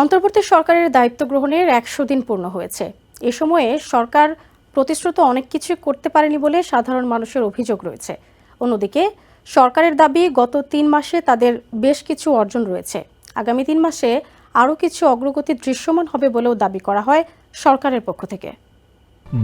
অন্তর্বর্তী সরকারের দায়িত্ব গ্রহণের একশো দিন পূর্ণ হয়েছে। এ সময়ে সরকার প্রতিশ্রুত অনেক কিছু করতে পারেনি বলে সাধারণ মানুষের অভিযোগ রয়েছে। অন্যদিকে, সরকারের দাবি গত তিন মাসে তাদের বেশ কিছু অর্জন রয়েছে। আগামী তিন মাসে আরও কিছু অগ্রগতি দৃশ্যমান হবে বলেও দাবি করা হয় সরকারের পক্ষ থেকে।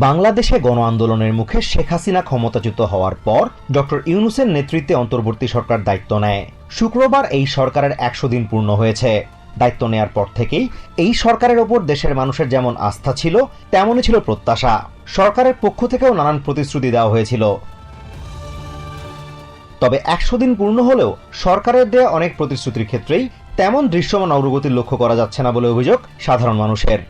বাংলাদেশে গণ আন্দোলনের মুখে শেখ হাসিনা ক্ষমতাচ্যুত হওয়ার পর ডক্টর ইউনুসের নেতৃত্বে অন্তর্বর্তী সরকার দায়িত্ব নেয়। শুক্রবার এই সরকারের একশো দিন পূর্ণ হয়েছে। দায়িত্ব নেয়ার পর থেকেই এই সরকারের ওপর দেশের মানুষের যেমন আস্থা ছিল, তেমনই ছিল প্রত্যাশা। সরকারের পক্ষ থেকেও নানান প্রতিশ্রুতি দেওয়া হয়েছিল। তবে একশো দিন পূর্ণ হলেও সরকারের দেয়া অনেক প্রতিশ্রুতির ক্ষেত্রেই তেমন দৃশ্যমান অগ্রগতি লক্ষ্য করা যাচ্ছে না বলে অভিযোগ সাধারণ মানুষের।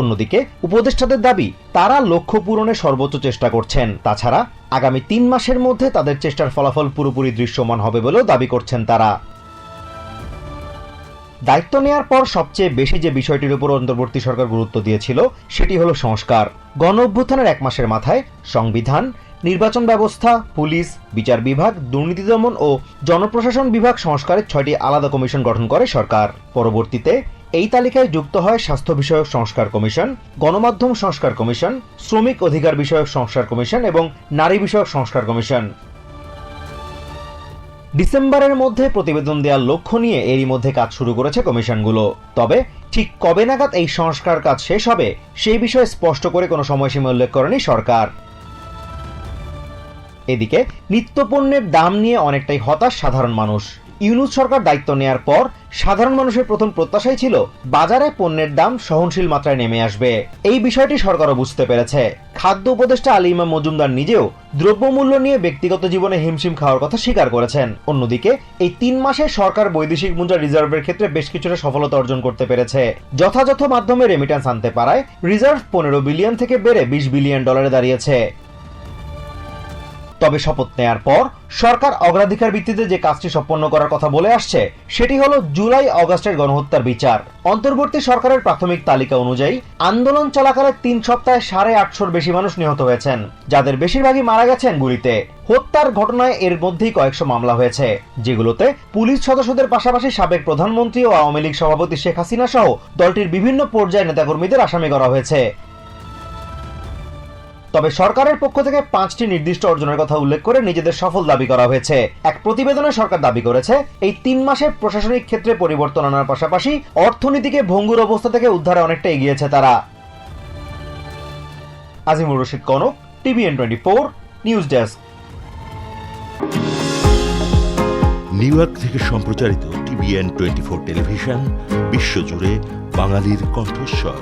অন্যদিকে, উপদেষ্টাদের দাবি, তারা লক্ষ্য পূরণে সর্বোচ্চ চেষ্টা করছেন। তাছাড়া, আগামী তিন মাসের মধ্যে তাদের চেষ্টার ফলাফল পুরোপুরি দৃশ্যমান হবে বলেও দাবি করছেন তারা। দায়িত্ব নেয়ার পর সবচেয়ে বেশি যে বিষয়টির উপর অন্তর্বর্তী সরকার গুরুত্ব দিয়েছিল, সেটি হলো সংস্কার। গণ অভ্যুত্থানের এক মাসের মাথায় সংবিধান, নির্বাচন ব্যবস্থা, পুলিশ, বিচার বিভাগ, দুর্নীতি দমন ও জনপ্রশাসন বিভাগ সংস্কারের ছয়টি আলাদা কমিশন গঠন করে সরকার। পরবর্তীতে এই তালিকায় যুক্ত হয় স্বাস্থ্য বিষয়ক সংস্কার কমিশন, গণমাধ্যম সংস্কার কমিশন, শ্রমিক অধিকার বিষয়ক সংস্কার কমিশন এবং নারী বিষয়ক সংস্কার কমিশন। ডিসেম্বরের মধ্যে প্রতিবেদন দেওয়ার লক্ষ্য নিয়ে এরই মধ্যে কাজ শুরু করেছে কমিশনগুলো। তবে ঠিক কবে নাগাদ এই সংস্কার কাজ শেষ হবে সেই বিষয়ে স্পষ্ট করে কোনো সময়সীমা উল্লেখ করেনি সরকার। এদিকে, নিত্যপণ্যের দাম নিয়ে অনেকটাই হতাশ সাধারণ মানুষ। ইউনুস সরকার দায়িত্ব নেয়ার পর সাধারণ মানুষের প্রথম প্রত্যাশাই ছিল বাজারে পণ্যের দাম সহনশীল মাত্রায় নেমে আসবে। এই বিষয়টি সরকারও বুঝতে পেরেছে। খাদ্য উপদেষ্টা আলী ইমাম মজুমদার নিজেও দ্রব্যমূল্য নিয়ে ব্যক্তিগত জীবনে হিমশিম খাওয়ার কথা স্বীকার করেছেন। অন্যদিকে, এই তিন মাসে সরকার বৈদেশিক মুদ্রা রিজার্ভের ক্ষেত্রে বেশ কিছুটা সফলতা অর্জন করতে পেরেছে। যথাযথ মাধ্যমে রেমিটেন্স আনতে পারায় রিজার্ভ পনেরো বিলিয়ন থেকে বেড়ে বিশ বিলিয়ন ডলারে দাঁড়িয়েছে। তবে শপথ নেয়ার পর সরকার অগ্রাধিকার ভিত্তিতে যে কাজটি সম্পন্ন করার কথা বলে আসছে, সেটি হলো জুলাই অগাস্টের গণহত্যার বিচার। অন্তর্বর্তী সরকারের প্রাথমিক তালিকা অনুযায়ী আন্দোলন চলাকালে তিন সপ্তাহে সাড়ে আটশোর বেশি মানুষ নিহত হয়েছেন, যাদের বেশিরভাগই মারা গেছেন গুলিতে। হত্যার ঘটনায় এর মধ্যেই কয়েকশো মামলা হয়েছে, যেগুলোতে পুলিশ সদস্যদের পাশাপাশি সাবেক প্রধানমন্ত্রী ও আওয়ামী লীগ সভাপতি শেখ হাসিনা সহ দলটির বিভিন্ন পর্যায়ের নেতাকর্মীদের আসামি করা হয়েছে। তবে সরকারের পক্ষ থেকে পাঁচটি নির্দিষ্ট অর্জনের কথা উল্লেখ করে নিজেদের সফল দাবি করা হয়েছে। এক প্রতিবেদনে সরকার দাবি করেছে, এই তিন মাসে প্রশাসনিক ক্ষেত্রে পরিবর্তন আনার পাশাপাশি অর্থনীতিকে ভঙ্গুর অবস্থা থেকে উদ্ধারে অনেকটা এগিয়েছে তারা। Azimur Rashid Kanak, TVN twenty four, news desk. New York থেকে সম্প্রচারিত টিভিএন টোয়েন্টি ফোর টেলিভিশন, বিশ্বজুড়ে বাঙালির কণ্ঠস্বর।